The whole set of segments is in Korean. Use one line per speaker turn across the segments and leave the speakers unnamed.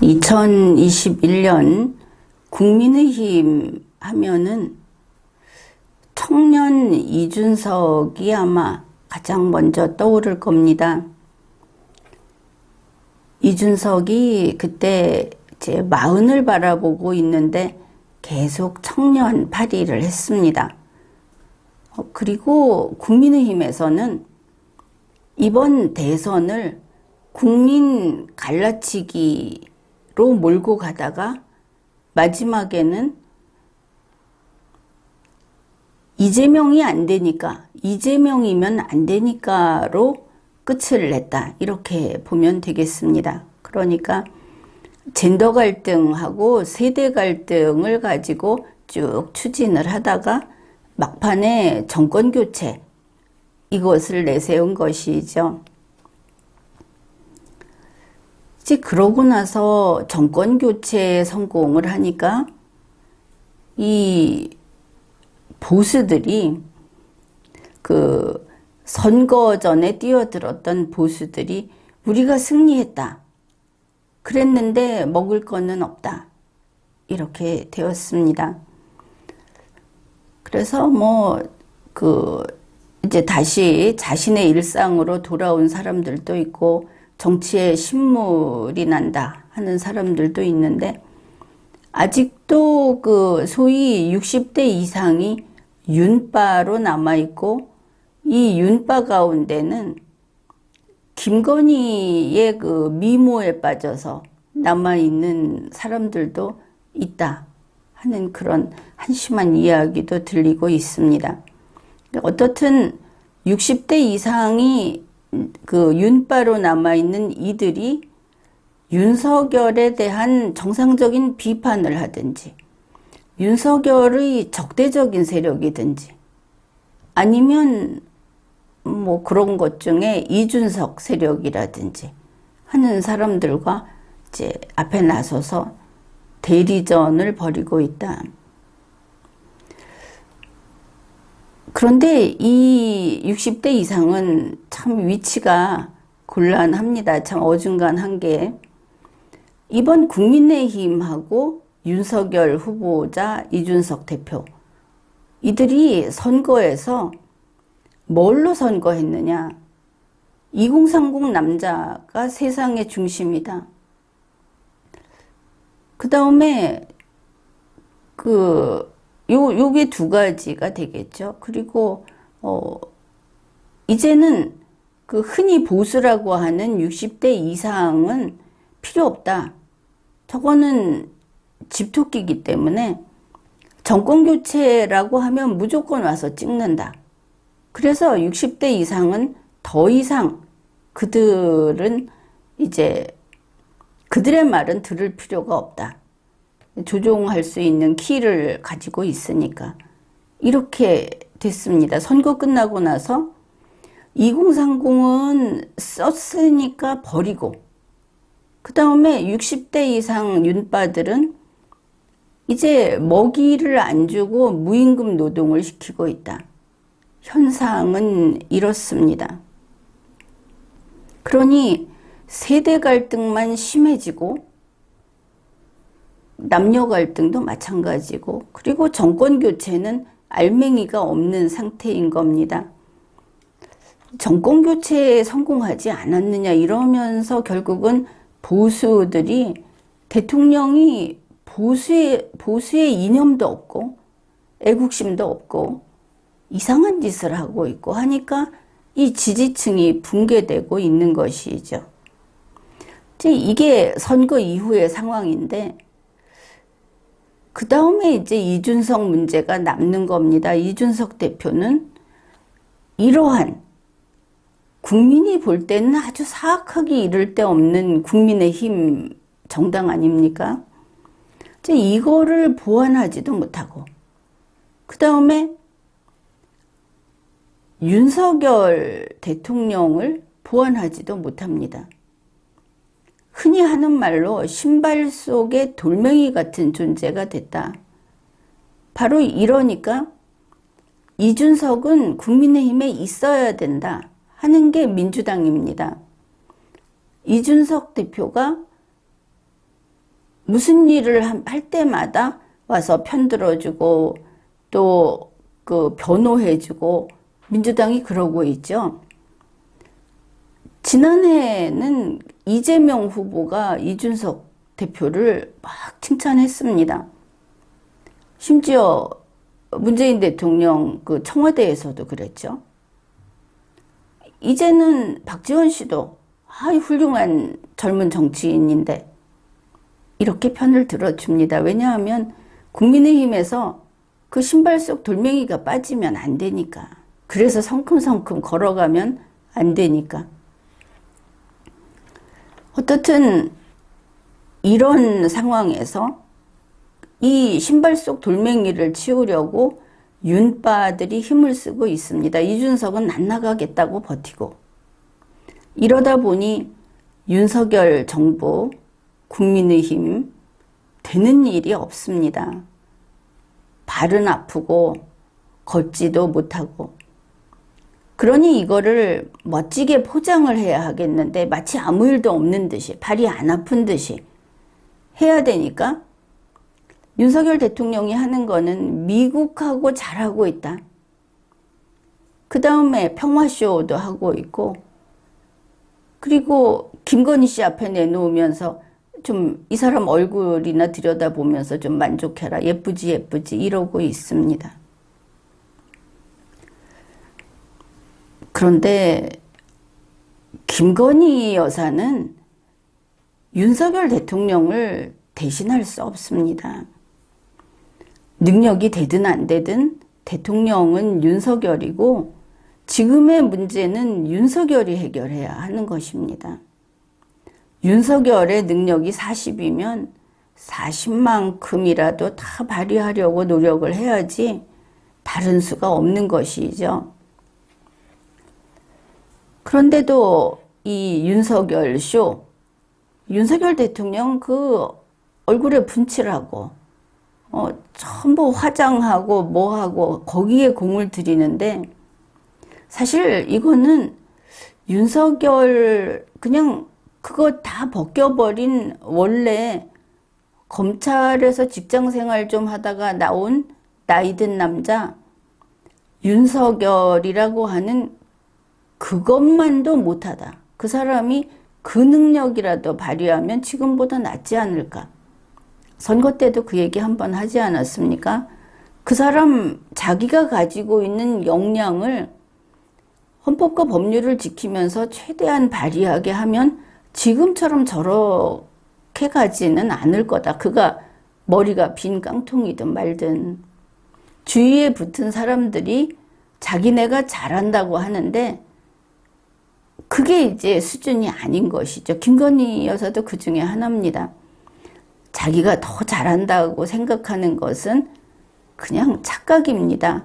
2021년 국민의힘 하면은 청년 이준석이 아마 가장 먼저 떠오를 겁니다. 이준석이 그때 제 마흔을 바라보고 있는데 계속 청년 파리를 했습니다. 어, 그리고 국민의힘에서는 이번 대선을 국민 갈라치기로 몰고 가다가 마지막에는 이재명이 안 되니까 이재명이면 안 되니까로 끝을 냈다 이렇게 보면 되겠습니다. 그러니까 젠더 갈등하고 세대 갈등을 가지고 쭉 추진을 하다가 막판에 정권 교체 이것을 내세운 것이죠. 이제 그러고 나서 정권 교체에 성공을 하니까 이 보수들이 그 선거 전에 뛰어들었던 보수들이 우리가 승리했다. 그랬는데 먹을 거는 없다. 이렇게 되었습니다. 그래서 뭐, 그, 이제 다시 자신의 일상으로 돌아온 사람들도 있고, 정치에 신물이 난다 하는 사람들도 있는데, 아직도 그 소위 60대 이상이 윤바로 남아 있고, 이 윤바 가운데는 김건희의 그 미모에 빠져서 남아 있는 사람들도 있다 하는 그런 한심한 이야기도 들리고 있습니다. 어떻든 60대 이상이 그 윤바로 남아있는 이들이 윤석열에 대한 정상적인 비판을 하든지 윤석열의 적대적인 세력이든지 아니면 뭐 그런 것 중에 이준석 세력이라든지 하는 사람들과 이제 앞에 나서서 대리전을 벌이고 있다. 그런데 이 60대 이상은 참 위치가 곤란합니다. 참 어중간한 게 이번 국민의힘하고 윤석열 후보자 이준석 대표 이들이 선거에서 뭘로 선거했느냐? 2030 남자가 세상의 중심이다. 그 다음에 그, 요, 요게 두 가지가 되겠죠. 그리고, 어, 이제는 그 흔히 보수라고 하는 60대 이상은 필요 없다. 저거는 집토끼기 때문에 정권 교체라고 하면 무조건 와서 찍는다. 그래서 60대 이상은 더 이상 그들은 이제 그들의 말은 들을 필요가 없다. 조종할 수 있는 키를 가지고 있으니까. 이렇게 됐습니다. 선거 끝나고 나서 2030은 썼으니까 버리고, 그 다음에 60대 이상 윤빠들은 이제 먹이를 안 주고 무임금 노동을 시키고 있다. 현상은 이렇습니다. 그러니 세대 갈등만 심해지고 남녀 갈등도 마찬가지고 그리고 정권 교체는 알맹이가 없는 상태인 겁니다. 정권 교체에 성공하지 않았느냐 이러면서 결국은 보수들이 대통령이 보수의 보수의 이념도 없고 애국심도 없고 이상한 짓을 하고 있고 하니까 이 지지층이 붕괴되고 있는 것이죠. 이게 선거 이후의 상황인데, 그 다음에 이제 이준석 문제가 남는 겁니다. 이준석 대표는 이러한 국민이 볼 때는 아주 사악하기 이를 데 없는 국민의 힘 정당 아닙니까? 이거를 보완하지도 못하고, 그 다음에 윤석열 대통령을 보완하지도 못합니다. 흔히 하는 말로 신발 속에 돌멩이 같은 존재가 됐다. 바로 이러니까 이준석은 국민의힘에 있어야 된다 하는 게 민주당입니다. 이준석 대표가 무슨 일을 한- 할 때마다 와서 편들어주고 또 그 변호해주고 민주당이 그러고 있죠. 지난해에는 이재명 후보가 이준석 대표를 막 칭찬했습니다. 심지어 문재인 대통령 그 청와대에서도 그랬죠. 이제는 박지원 씨도 아 훌륭한 젊은 정치인인데 이렇게 편을 들어줍니다. 왜냐하면 국민의힘에서 그 신발 속 돌멩이가 빠지면 안 되니까. 그래서 성큼성큼 걸어가면 안 되니까. 어떻든 이런 상황에서 이 신발 속 돌멩이를 치우려고 윤빠들이 힘을 쓰고 있습니다. 이준석은 안 나가겠다고 버티고. 이러다 보니 윤석열 정부, 국민의힘 되는 일이 없습니다. 발은 아프고 걷지도 못하고. 그러니 이거를 멋지게 포장을 해야 하겠는데 마치 아무 일도 없는 듯이 발이 안 아픈 듯이 해야 되니까 윤석열 대통령이 하는 거는 미국하고 잘하고 있다. 그 다음에 평화쇼도 하고 있고, 그리고 김건희 씨 앞에 내놓으면서 좀 이 사람 얼굴이나 들여다보면서 좀 만족해라. 예쁘지, 예쁘지. 이러고 있습니다. 그런데 김건희 여사는 윤석열 대통령을 대신할 수 없습니다. 능력이 되든 안 되든 대통령은 윤석열이고 지금의 문제는 윤석열이 해결해야 하는 것입니다. 윤석열의 능력이 40이면 40만큼이라도 다 발휘하려고 노력을 해야지 다른 수가 없는 것이죠. 그런데도 이 윤석열 쇼, 윤석열 대통령 그 얼굴에 분칠하고 어, 전부 화장하고 뭐하고 거기에 공을 들이는데 사실 이거는 윤석열 그냥 그거 다 벗겨버린 원래 검찰에서 직장 생활 좀 하다가 나온 나이든 남자 윤석열이라고 하는 그것만도 못하다. 그 사람이 그 능력이라도 발휘하면 지금보다 낫지 않을까. 선거 때도 그 얘기 한번 하지 않았습니까? 그 사람 자기가 가지고 있는 역량을 헌법과 법률을 지키면서 최대한 발휘하게 하면 지금처럼 저렇게 가지는 않을 거다. 그가 머리가 빈 깡통이든 말든 주위에 붙은 사람들이 자기네가 잘한다고 하는데 그게 이제 수준이 아닌 것이죠. 김건희 여사도 그 중에 하나입니다. 자기가 더 잘한다고 생각하는 것은 그냥 착각입니다.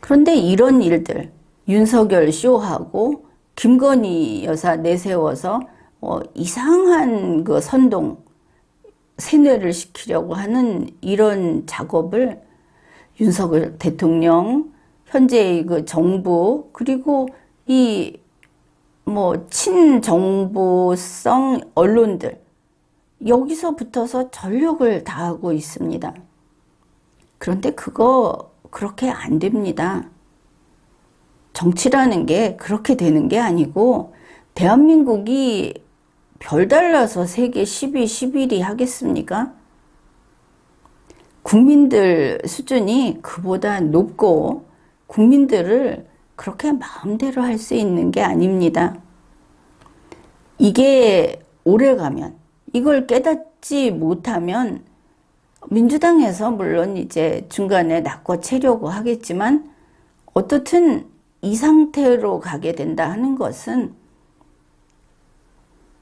그런데 이런 일들, 윤석열 쇼하고 김건희 여사 내세워서 어, 이상한 그 선동, 세뇌를 시키려고 하는 이런 작업을 윤석열 대통령, 현재의 그 정부, 그리고 이 뭐 친정부성 언론들, 여기서 붙어서 전력을 다하고 있습니다. 그런데 그거 그렇게 안 됩니다. 정치라는 게 그렇게 되는 게 아니고 대한민국이 별달라서 세계 10위, 11위 하겠습니까? 국민들 수준이 그보다 높고 국민들을 그렇게 마음대로 할 수 있는 게 아닙니다. 이게 오래 가면 이걸 깨닫지 못하면 민주당에서 물론 이제 중간에 낚아채려고 하겠지만 어떻든 이 상태로 가게 된다 하는 것은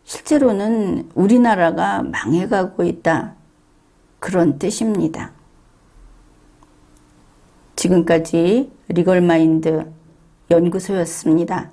실제로는 우리나라가 망해가고 있다. 그런 뜻입니다. 지금까지 리걸마인드 연구소였습니다.